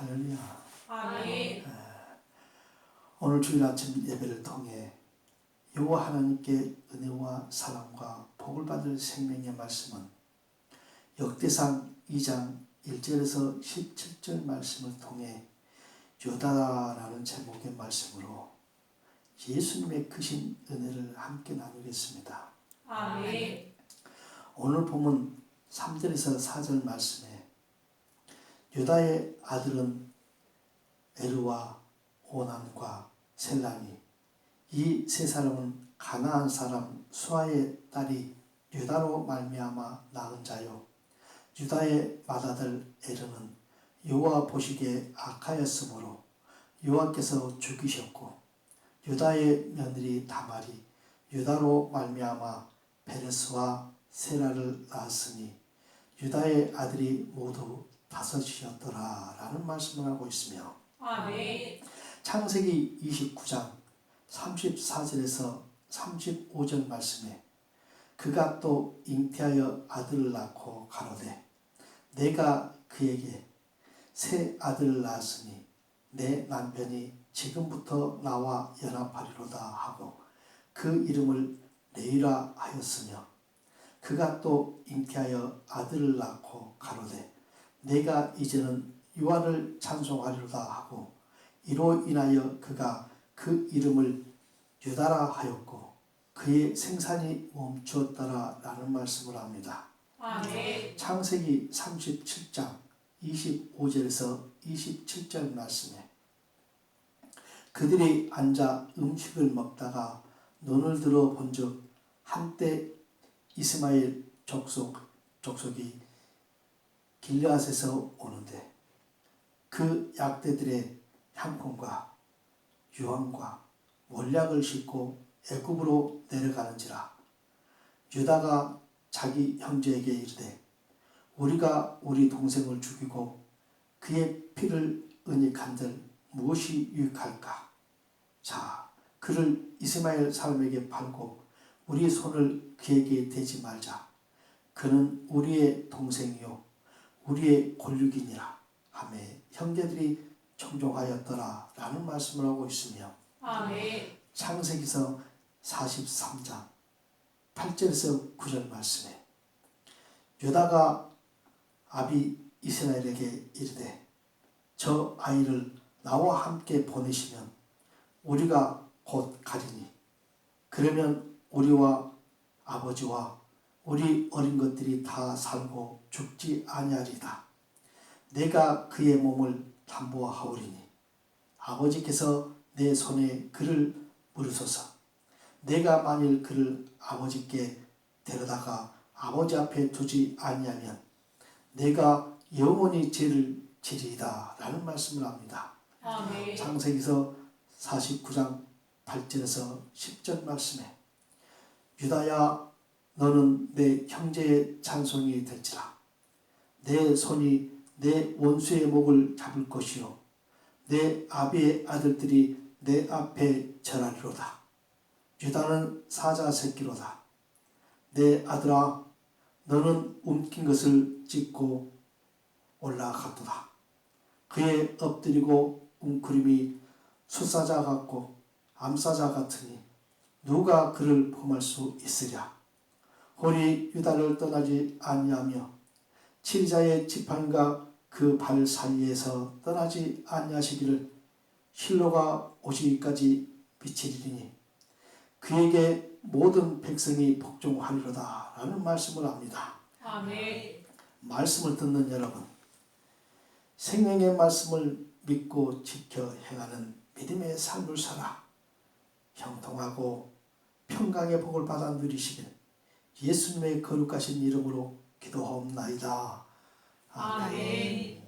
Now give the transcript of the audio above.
할렐루야. 아멘. 오늘 주일 아침 예배를 통해 여호와 하나님께 은혜와 사랑과 복을 받을 생명의 말씀은 역대상 2장 1절에서 17절 말씀을 통해 요다라는 제목의 말씀으로 예수님의 크신 은혜를 함께 나누겠습니다. 아멘. 오늘 보면 3절에서 4절 말씀에 유다의 아들은 에르와 오난과 셀라니 이세 사람은 가나안 사람 수아의 딸이 유다로 말미암아 낳은 자요. 유다의 맏아들 에르는 여호와 보시기에 악하였으므로 여호와께서 죽이셨고 유다의 며느리 다말이 유다로 말미암아 베레스와 세라를 낳았으니 유다의 아들이 모두 다섯이었더라 라는 말씀을 하고 있으며 아멘. 창세기 29장 34절에서 35절 말씀에 그가 또 잉태하여 아들을 낳고 가로되 내가 그에게 새 아들을 낳았으니 내 남편이 지금부터 나와 연합하리로다 하고 그 이름을 레이라 하였으며 그가 또 잉태하여 아들을 낳고 가로되 내가 이제는 유아를 찬송하리로다 하고 이로 인하여 그가 그 이름을 유다라 하였고 그의 생산이 멈추었더라 라는 말씀을 합니다. 아멘. 창세기 37장 25절에서 27절 말씀에 그들이 앉아 음식을 먹다가 눈을 들어 본즉 한때 이스마엘 족속 족속이 길르앗에서 오는데 그 약대들의 향품과 유황과 원약을 싣고 애굽으로 내려가는지라 유다가 자기 형제에게 이르되 우리가 우리 동생을 죽이고 그의 피를 은닉한들 무엇이 유익할까? 자, 그를 이스마엘 사람에게 팔고 우리 손을 그에게 대지 말자. 그는 우리의 동생이요 우리의 권육이니라. 하며 형제들이 청종하였더라. 라는 말씀을 하고 있으며 아멘. 창세기서 43장 8절에서 9절 말씀에 유다가 아비 이스라엘에게 이르되 저 아이를 나와 함께 보내시면 우리가 곧 가리니. 그러면 우리와 아버지와 우리 어린 것들이 다 살고 죽지 아니하리다. 내가 그의 몸을 담보하오리니 아버지께서 내 손에 그를 물으소서. 내가 만일 그를 아버지께 데려다가 아버지 앞에 두지 아니하면 내가 영원히 죄를 지리이다 라는 말씀을 합니다. 창세기서 49장 8절에서 10절 말씀에 유다야 너는 내 형제의 찬송이 될지라. 내 손이 내 원수의 목을 잡을 것이요. 내 아비의 아들들이 내 앞에 절하리로다. 유다는 사자 새끼로다. 내 아들아 너는 움킨 것을 찢고 올라갔도다. 그의 엎드리고 웅크림이 수사자 같고 암사자 같으니 누가 그를 범할 수 있으랴 홀이 유다를 떠나지 아니하며 치리자의 지팡이가 그발 사이에서 떠나지 아니하시기를 실로가 오시기까지 비치리니 그에게 모든 백성이 복종하리로다 라는 말씀을 합니다. 아멘. 말씀을 듣는 여러분 생명의 말씀을 믿고 지켜 행하는 믿음의 삶을 살아 형통하고 평강의 복을 받아 누리시길 예수님의 거룩하신 이름으로 기도하옵나이다. 아멘.